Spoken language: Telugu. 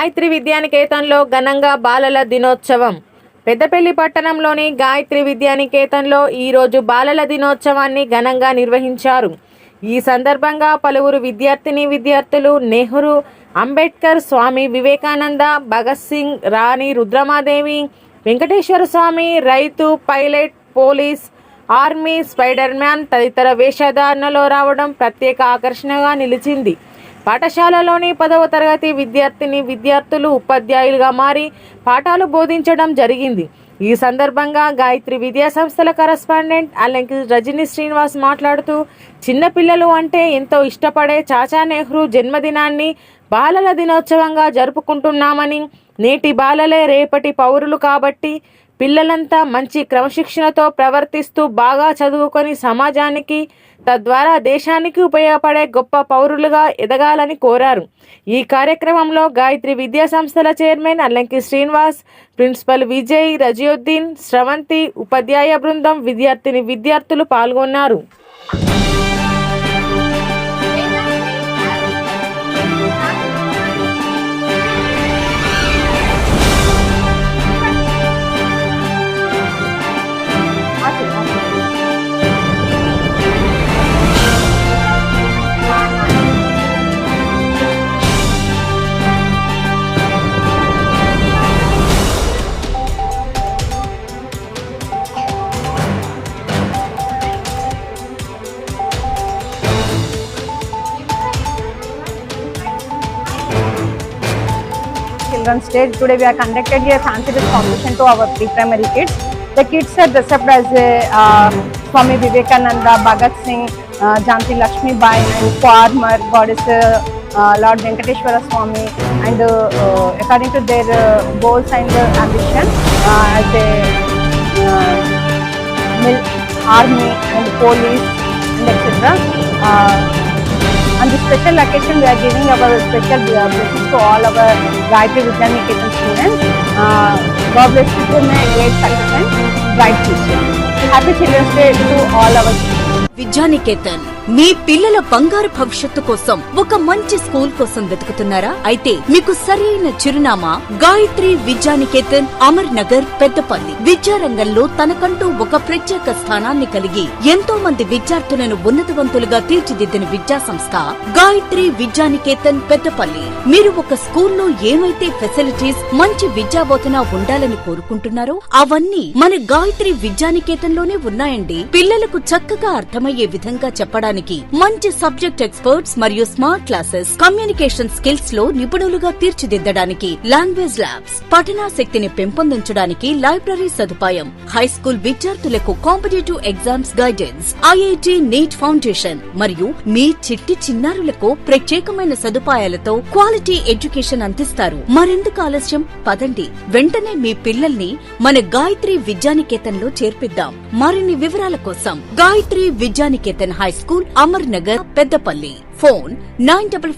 గాయత్రి విద్యానికేతన్లో ఘనంగా బాలల దినోత్సవం. పెద్దపల్లి పట్టణంలోని గాయత్రి విద్యానికేతన్లో ఈరోజు బాలల దినోత్సవాన్ని ఘనంగా నిర్వహించారు. ఈ సందర్భంగా పలువురు విద్యార్థిని విద్యార్థులు నెహ్రూ అంబేద్కర్ స్వామి వివేకానంద భగత్ సింగ్ రాణి రుద్రమాదేవి వెంకటేశ్వర స్వామి రైతు pilot police army Spider Man తదితర వేషధారణలో రావడం ప్రత్యేక ఆకర్షణగా నిలిచింది. పాఠశాలలోని పదవ తరగతి విద్యార్థిని విద్యార్థులు ఉపాధ్యాయులుగా మారి పాఠాలు బోధించడం జరిగింది. ఈ సందర్భంగా గాయత్రి విద్యా సంస్థల కరస్పాండెంట్ అలాగే రజనీ శ్రీనివాస్ మాట్లాడుతూ చిన్నపిల్లలు అంటే ఎంతో ఇష్టపడే చాచా నెహ్రూ జన్మదినాన్ని బాలల దినోత్సవంగా జరుపుకుంటున్నామని నేటి బాలలే రేపటి పౌరులు కాబట్టి పిల్లలంతా మంచి క్రమశిక్షణతో ప్రవర్తిస్తూ బాగా చదువుకొని సమాజానికి తద్వారా దేశానికి ఉపయోగపడే గొప్ప పౌరులుగా ఎదగాలని కోరారు. ఈ కార్యక్రమంలో గాయత్రి విద్యా సంస్థల చైర్మన్ అల్లంకి శ్రీనివాస్ ప్రిన్సిపల్ విజయ్ రజియుద్దీన్ స్రవంతి ఉపాధ్యాయ బృందం విద్యార్థిని విద్యార్థులు పాల్గొన్నారు. Children's Day. Today we are conducted a fancy dress competition to our pre-primary kids. The kids are dressed up as a, uh, Swami Vivekananda, Bhagat Singh, uh, Janti Lakshmi Bai and farmer goddess uh, uh, Lord Venkateshwara Swami and uh, uh, according to their uh, goals and uh, ambition uh, a uh, army and police and etc. Uh, this special occasion, we are giving our special uh, blessings to all our Gayatri Vidyaniketan students. Uh, God bless you my great success and bright future. Happy Children's Day to all our children. Vidyanikethan మీ పిల్లల బంగారు భవిష్యత్తు కోసం ఒక మంచి స్కూల్ కోసం వెతుకుతున్నారా? అయితే మీకు సరైన చిరునామా గాయత్రి విద్యానికేతన్ అమర్ నగర్ పెద్దపల్లి విద్యారంగంలో తనకంటూ ఒక ప్రత్యేక స్థానాన్ని కలిగి ఎంతో మంది విద్యార్థులను ఉన్నతవంతులుగా తీర్చిదిద్దిన విద్యా సంస్థ గాయత్రి విద్యానికేతన్ పెద్దపల్లి. మీరు ఒక స్కూల్లో ఏమైతే ఫెసిలిటీస్ మంచి విద్యాబోధన ఉండాలని కోరుకుంటున్నారో అవన్నీ మన గాయత్రి విద్యానికేతంలోనే ఉన్నాయండి. పిల్లలకు చక్కగా అర్థమయ్యే విధంగా చెప్పడానికి మంచి సబ్జెక్ట్ ఎక్స్పర్ట్స్ మరియు స్మార్ట్ క్లాసెస్ కమ్యూనికేషన్ స్కిల్స్లో నిపుణులుగా తీర్చిదిద్దడానికి లాంగ్వేజ్ ల్యాబ్స్ పఠనాశక్తిని పెంపొందించడానికి లైబ్రరీ సదుపాయం హై స్కూల్ విద్యార్థులకు competitive exams guidance IIT NEET foundation మరియు మీ చిట్టి చిన్నారులకు ప్రత్యేకమైన సదుపాయాలతో క్వాలిటీ ఎడ్యుకేషన్ అందిస్తారు. మరెందుకు ఆలస్యం? పదండి. వెంటనే మీ పిల్లల్ని మన గాయత్రి విద్యానికేతన్లో చేర్పిద్దాం. మరిన్ని వివరాల కోసం Gayatri Vidyaniketan high school Amar Nagar Peddapalli. Phone nine